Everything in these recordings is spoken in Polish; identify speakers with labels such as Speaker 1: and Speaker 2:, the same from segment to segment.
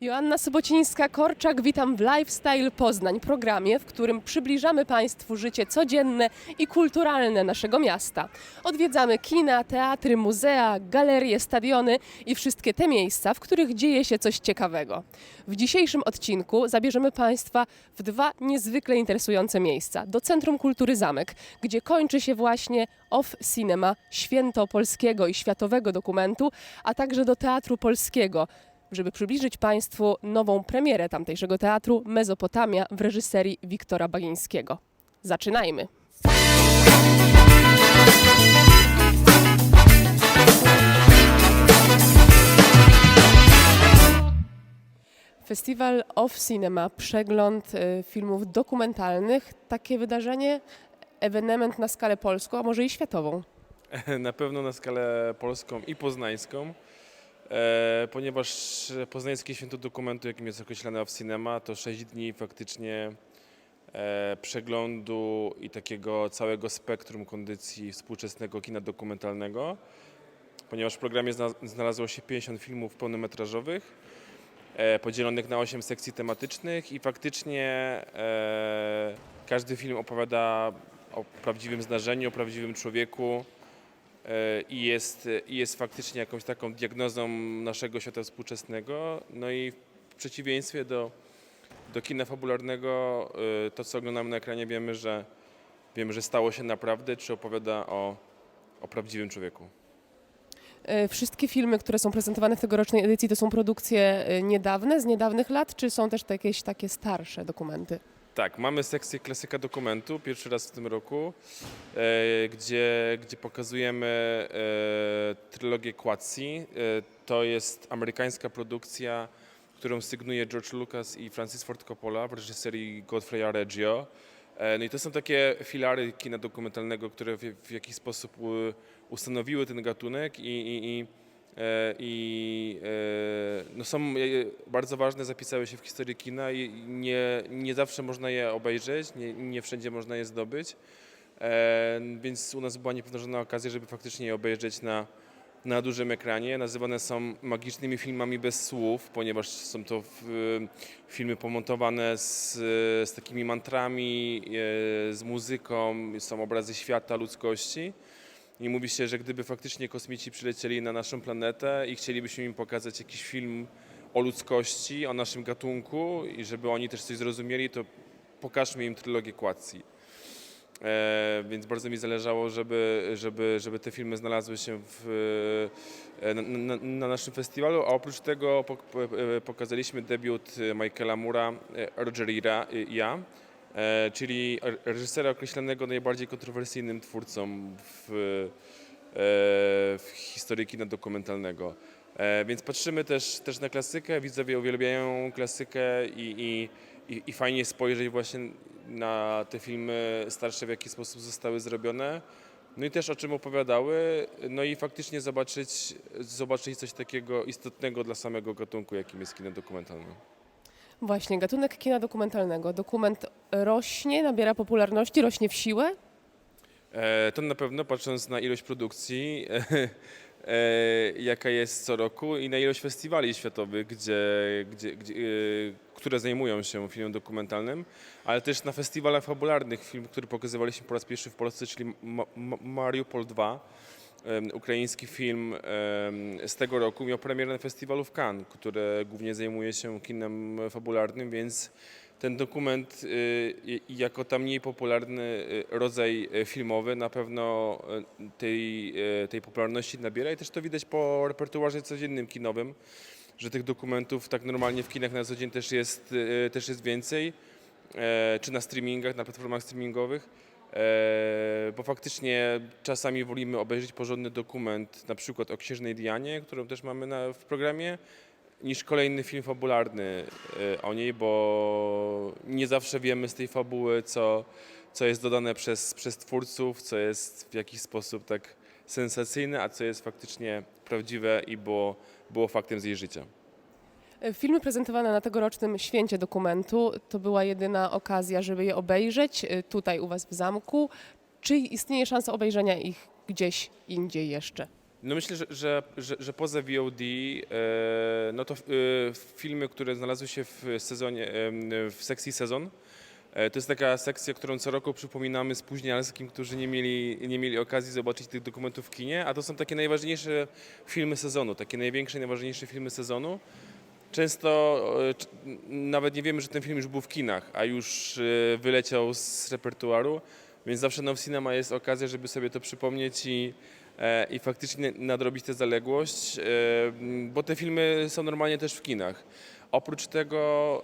Speaker 1: Joanna Sobocińska-Korczak, witam w Lifestyle Poznań, programie, w którym przybliżamy Państwu życie codzienne i kulturalne naszego miasta. Odwiedzamy kina, teatry, muzea, galerie, stadiony i wszystkie te miejsca, w których dzieje się coś ciekawego. W dzisiejszym odcinku zabierzemy Państwa w dwa niezwykle interesujące miejsca. Do Centrum Kultury Zamek, gdzie kończy się właśnie Off Cinema, święto polskiego i światowego dokumentu, a także do Teatru Polskiego, żeby przybliżyć Państwu nową premierę tamtejszego teatru Mezopotamia w reżyserii Wiktora Bagińskiego. Zaczynajmy! Festiwal Off Cinema, przegląd y, filmów dokumentalnych, takie wydarzenie, ewenement na skalę polską, a może i światową.
Speaker 2: Na pewno na skalę polską i poznańską, ponieważ Poznańskie Święto Dokumentu, jakim jest określane w Cinema, to 6 dni faktycznie e, przeglądu i takiego całego spektrum kondycji współczesnego kina dokumentalnego, ponieważ w programie zna, znalazło się 50 filmów pełnometrażowych, e, podzielonych na 8 sekcji tematycznych i faktycznie e, każdy film opowiada o prawdziwym zdarzeniu, o prawdziwym człowieku, e, i jest, i jest faktycznie jakąś taką diagnozą naszego świata współczesnego. No i w przeciwieństwie do, do kina fabularnego, e, to co oglądamy na ekranie wiemy, że wiemy, że stało się naprawdę, czy opowiada o, o prawdziwym człowieku.
Speaker 1: E, Wszystkie filmy, które są prezentowane w tegorocznej edycji, to są produkcje e, niedawne, z niedawnych lat, czy są też jakieś takie starsze dokumenty?
Speaker 2: Tak, mamy sekcję klasyka dokumentu, pierwszy raz w tym roku, e, gdzie, gdzie pokazujemy e, trylogię Quatsi. E, to jest amerykańska produkcja, którą sygnuje George Lucas i Francis Ford Coppola w reżyserii Godfrey'a Reggio. E, no i to są takie filary kina dokumentalnego, które w, w jakiś sposób u, ustanowiły ten gatunek i, i, i E, i e, no są e, bardzo ważne, zapisały się w historii kina i nie, nie zawsze można je obejrzeć, nie, nie wszędzie można je zdobyć, E, więc u nas była niepowtarzalna okazja, żeby faktycznie je obejrzeć na, na dużym ekranie. Nazywane są magicznymi filmami bez słów, ponieważ są to filmy pomontowane z, z takimi mantrami, e, z muzyką, są obrazy świata, ludzkości. I mówi się, że gdyby faktycznie kosmici przylecieli na naszą planetę i chcielibyśmy im pokazać jakiś film o ludzkości, o naszym gatunku i żeby oni też coś zrozumieli, to pokażmy im trylogię Quatsi. E, więc bardzo mi zależało, żeby, żeby, żeby te filmy znalazły się w, e, na, na, na naszym festiwalu, a oprócz tego pok, e, pokazaliśmy debiut Michaela Mura, e, Roger e, ja, e, czyli re- reżysera określanego najbardziej kontrowersyjnym twórcą w, e, w historii kina dokumentalnego. E, Więc patrzymy też, też na klasykę, widzowie uwielbiają klasykę i, i, i fajnie spojrzeć właśnie na te filmy starsze, w jaki sposób zostały zrobione. No i też o czym opowiadały, no i faktycznie zobaczyć, zobaczyć coś takiego istotnego dla samego gatunku, jakim jest kino dokumentalne.
Speaker 1: Właśnie, gatunek kina dokumentalnego. Dokument rośnie, nabiera popularności, rośnie w siłę.
Speaker 2: E, To na pewno patrząc na ilość produkcji, e, jaka jest co roku i na ilość festiwali światowych, gdzie, gdzie, gdzie, e, które zajmują się filmem dokumentalnym, ale też na festiwalach fabularnych. Film, który pokazywaliśmy po raz pierwszy w Polsce, czyli Ma- Ma- Mariupol 2, em, ukraiński film z tego roku, miał premierę na festiwalu w Cannes, które głównie zajmuje się kinem fabularnym, więc ten dokument y, jako tam mniej popularny y, rodzaj y, filmowy na pewno tej, tej popularności nabiera i też to widać po repertuarze codziennym kinowym, że tych dokumentów tak normalnie w kinach na co dzień też jest, też jest więcej, e, czy na streamingach, na platformach streamingowych. E, Bo faktycznie czasami wolimy obejrzeć porządny dokument, na przykład o Księżnej Dianie, którą też mamy na, w programie, niż kolejny film fabularny e, o niej, bo nie zawsze wiemy z tej fabuły, co, co jest dodane przez, przez twórców, co jest w jakiś sposób tak sensacyjne, a co jest faktycznie prawdziwe i było, było faktem z jej życia.
Speaker 1: E, Filmy prezentowane na tegorocznym święcie dokumentu to była jedyna okazja, żeby je obejrzeć e, tutaj u Was w zamku. Czy istnieje szansa obejrzenia ich gdzieś indziej jeszcze?
Speaker 2: No myślę, że, że, że, że poza VOD, e, no to e, filmy, które znalazły się w sezonie, em, w sekcji sezon, e, to jest taka sekcja, którą co roku przypominamy spóźnialskim, którzy nie mieli, nie mieli okazji zobaczyć tych dokumentów w kinie, a to są takie najważniejsze filmy sezonu, takie największe, najważniejsze filmy sezonu. Często e, nawet nie wiemy, że ten film już był w kinach, a już e, wyleciał z repertuaru, więc zawsze Now Cinema jest okazja, żeby sobie to przypomnieć i, e, i faktycznie nadrobić tę zaległość, bo te filmy są normalnie też w kinach. Oprócz tego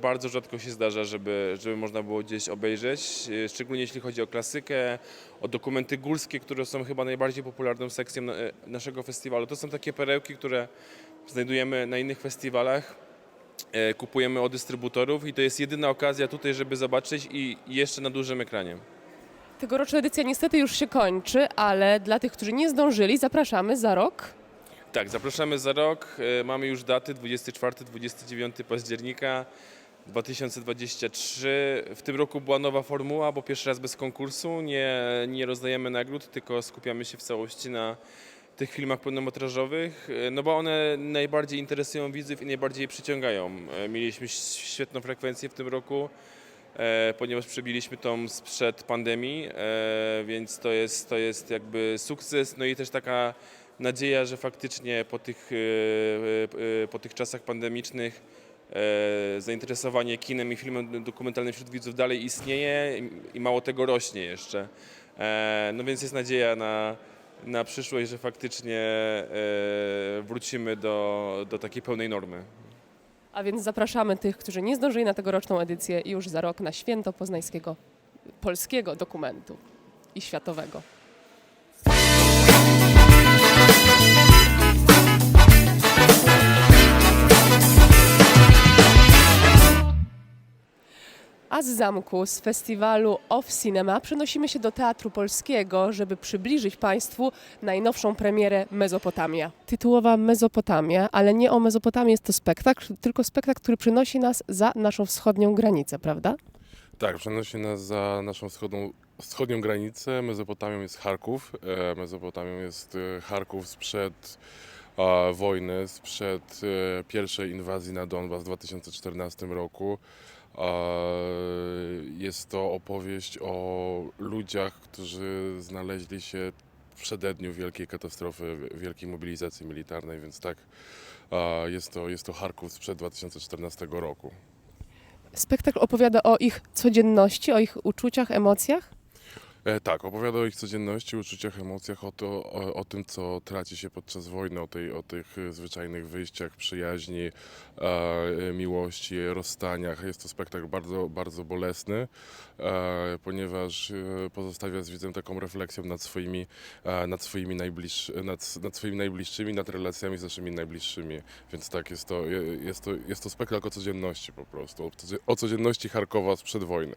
Speaker 2: bardzo rzadko się zdarza, żeby, żeby można było gdzieś obejrzeć, szczególnie jeśli chodzi o klasykę, o dokumenty górskie, które są chyba najbardziej popularną sekcją na, naszego festiwalu. To są takie perełki, które znajdujemy na innych festiwalach, e, kupujemy od dystrybutorów i to jest jedyna okazja tutaj, żeby zobaczyć i jeszcze na dużym ekranie.
Speaker 1: Tegoroczna edycja niestety już się kończy, ale dla tych, którzy nie zdążyli, zapraszamy za rok.
Speaker 2: Tak, zapraszamy za rok. E, Mamy już daty 24-29 października 2023. W tym roku była nowa formuła, bo pierwszy raz bez konkursu. Nie, nie rozdajemy nagród, tylko skupiamy się w całości na tych filmach pełnometrażowych, e, no bo one najbardziej interesują widzów i najbardziej je przyciągają. E, Mieliśmy świetną frekwencję w tym roku, e, ponieważ przebiliśmy tą sprzed pandemii, więc to jest, to jest jakby sukces, no i też taka nadzieja, że faktycznie po tych, po tych czasach pandemicznych zainteresowanie kinem i filmem dokumentalnym wśród widzów dalej istnieje i- mało tego rośnie jeszcze. No więc jest nadzieja na, na przyszłość, że faktycznie e, wrócimy do, do takiej pełnej normy.
Speaker 1: A więc zapraszamy tych, którzy nie zdążyli na tegoroczną edycję już za rok na święto poznańskiego polskiego dokumentu i światowego. A z zamku, z festiwalu Off Cinema przenosimy się do Teatru Polskiego, żeby przybliżyć Państwu najnowszą premierę Mezopotamia. Tytułowa Mezopotamia, ale nie o Mezopotamii jest to spektakl, tylko spektakl, który przynosi nas za naszą wschodnią granicę, prawda?
Speaker 3: Tak, przenosi nas za naszą wschodnią, wschodnią granicę. Mezopotamią jest Charków. E, Mezopotamią jest e, Charków sprzed wojny, sprzed e, pierwszej inwazji na Donbas w 2014 roku. Jest to opowieść o ludziach, którzy znaleźli się w przededniu wielkiej katastrofy, wielkiej mobilizacji militarnej, więc tak, jest to, jest to Charków sprzed 2014 roku.
Speaker 1: Spektakl opowiada o ich codzienności, o ich uczuciach, emocjach.
Speaker 3: E, tak, opowiada o ich codzienności, uczuciach, emocjach, o, to, o, o tym, co traci się podczas wojny, o, tej, o tych e, zwyczajnych wyjściach, przyjaźni, e, miłości, rozstaniach. Jest to spektakl bardzo, bardzo bolesny, e, ponieważ pozostawia z widzem taką refleksją nad swoimi, e, nad, swoimi najbliższy, nad, nad swoimi najbliższymi, nad relacjami z naszymi najbliższymi. Więc tak, jest to, je- jest to, jest to spektakl o codzienności po prostu, o codzienności Charkowa sprzed wojny.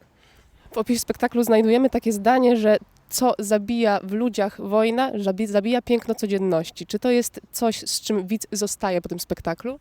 Speaker 1: W opisie spektaklu znajdujemy takie zdanie, że co zabija w ludziach wojna, zabi- zabija piękno codzienności. Czy to jest coś, z czym widz zostaje po tym spektaklu?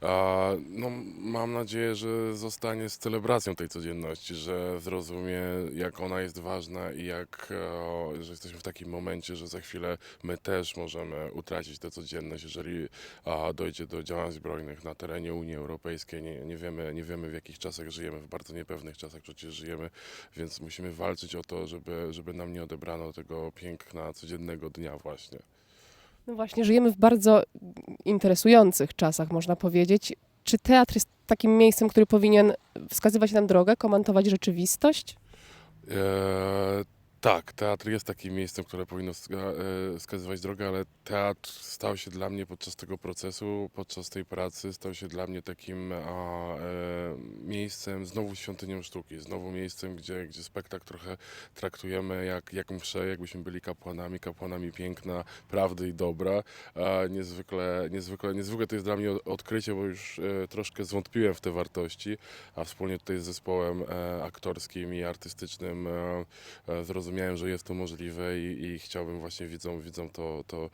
Speaker 3: A, no, mam nadzieję, że zostanie z celebracją tej codzienności, że zrozumie, jak ona jest ważna i jak, e, że jesteśmy w takim momencie, że za chwilę my też możemy utracić tę codzienność, jeżeli a, dojdzie do działań zbrojnych na terenie Unii Europejskiej. Nie, nie, wiemy, nie wiemy, w jakich czasach żyjemy, w bardzo niepewnych czasach przecież żyjemy, więc musimy walczyć o to, żeby, żeby nam nie odebrano tego piękna codziennego dnia właśnie.
Speaker 1: No właśnie, żyjemy w bardzo interesujących czasach, można powiedzieć. Czy teatr jest takim miejscem, który powinien wskazywać nam drogę, komentować rzeczywistość?
Speaker 3: E, tak, teatr jest takim miejscem, które powinno e, wskazywać drogę, ale teatr stał się dla mnie podczas tego procesu, podczas tej pracy, stał się dla mnie takim a, e, miejscem, znowu świątynią sztuki, znowu miejscem, gdzie, gdzie spektakl trochę traktujemy jak, jak jakbyśmy byli kapłanami, kapłanami piękna, prawdy i dobra. A niezwykle, niezwykle, niezwykle to jest dla mnie odkrycie, bo już e, troszkę zwątpiłem w te wartości, a wspólnie tutaj z zespołem e, aktorskim i artystycznym e, e, zrozumiałem, że jest to możliwe i, i chciałbym właśnie widzom, widzom to, to,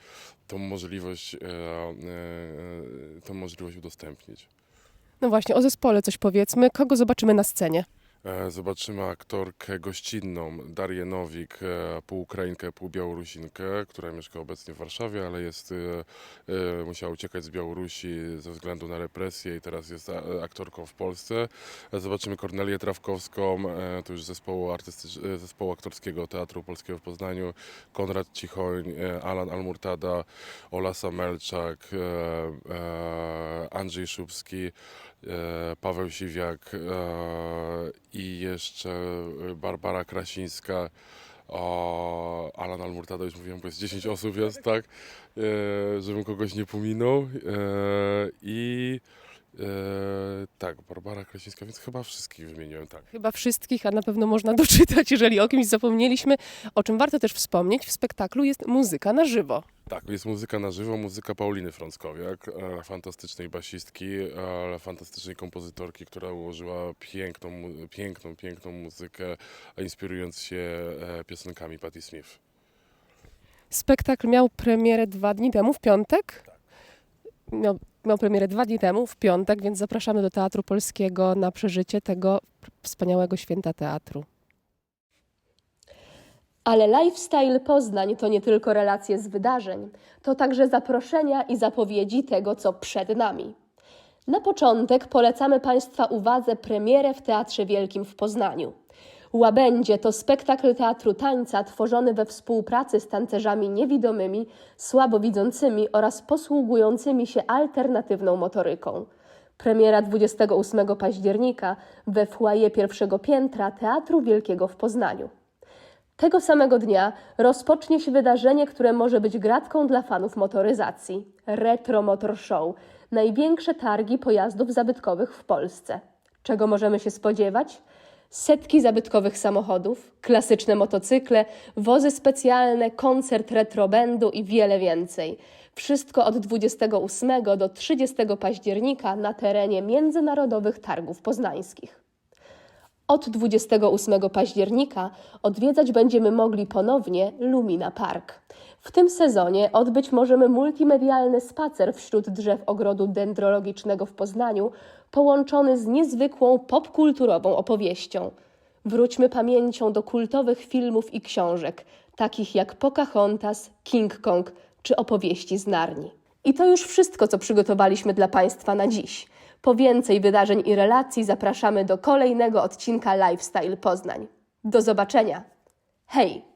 Speaker 3: tą możliwość, e, e, e, tą możliwość udostępnić.
Speaker 1: No właśnie, o zespole coś powiedzmy. Kogo zobaczymy na scenie?
Speaker 3: E, Zobaczymy aktorkę gościnną Darię Nowik, e, pół Ukrainkę, pół Białorusinkę, która mieszka obecnie w Warszawie, ale jest, e, musiała uciekać z Białorusi ze względu na represję i teraz jest aktorką w Polsce. Zobaczymy Kornelię Trawkowską, to już zespołu, zespołu aktorskiego Teatru Polskiego w Poznaniu, Konrad Cichoń, Alan Almurtada, Ola Samelczak, e, e, Andrzej Szubski, Paweł Siwiak e, i jeszcze Barbara Krasińska. O, Alan Almurtada już mówiłem, bo jest 10 osób jest, tak? E, żebym kogoś nie pominął. E, I e, tak, Barbara Krasińska, więc chyba wszystkich wymieniłem, tak.
Speaker 1: Chyba wszystkich, a na pewno można doczytać, jeżeli o kimś zapomnieliśmy. O czym warto też wspomnieć, w spektaklu jest muzyka na żywo.
Speaker 3: Tak, jest muzyka na żywo, muzyka Pauliny Frąckowiak, e, fantastycznej basistki, fantastycznej kompozytorki, która ułożyła piękną, piękną, piękną muzykę, inspirując się e, piosenkami Patti Smith.
Speaker 1: Spektakl miał premierę dwa dni temu, w piątek. Miał, miał premierę dwa dni temu, w piątek, więc zapraszamy do Teatru Polskiego na przeżycie tego wspaniałego święta teatru. Ale Lifestyle Poznań to nie tylko relacje z wydarzeń, to także zaproszenia i zapowiedzi tego, co przed nami. Na początek polecamy Państwa uwadze premierę w Teatrze Wielkim w Poznaniu. Łabędzie to spektakl teatru tańca tworzony we współpracy z tancerzami niewidomymi, słabowidzącymi oraz posługującymi się alternatywną motoryką. Premiera 28 października we foyer pierwszego piętra Teatru Wielkiego w Poznaniu. Tego samego dnia rozpocznie się wydarzenie, które może być gratką dla fanów motoryzacji Retro Motor Show największe targi pojazdów zabytkowych w Polsce. Czego możemy się spodziewać? Setki zabytkowych samochodów, klasyczne motocykle, wozy specjalne, koncert retrobendu i wiele więcej. Wszystko od 28 do 30 października na terenie Międzynarodowych Targów Poznańskich. Od 28 października odwiedzać będziemy mogli ponownie Lumina Park. W tym sezonie odbyć możemy multimedialny spacer wśród drzew ogrodu dendrologicznego w Poznaniu, połączony z niezwykłą popkulturową opowieścią. Wróćmy pamięcią do kultowych filmów i książek, takich jak Pocahontas, King Kong czy opowieści z Narni. I to już wszystko, co przygotowaliśmy dla Państwa na dziś. Po więcej wydarzeń i relacji zapraszamy do kolejnego odcinka Lifestyle Poznań. Do zobaczenia. Hej!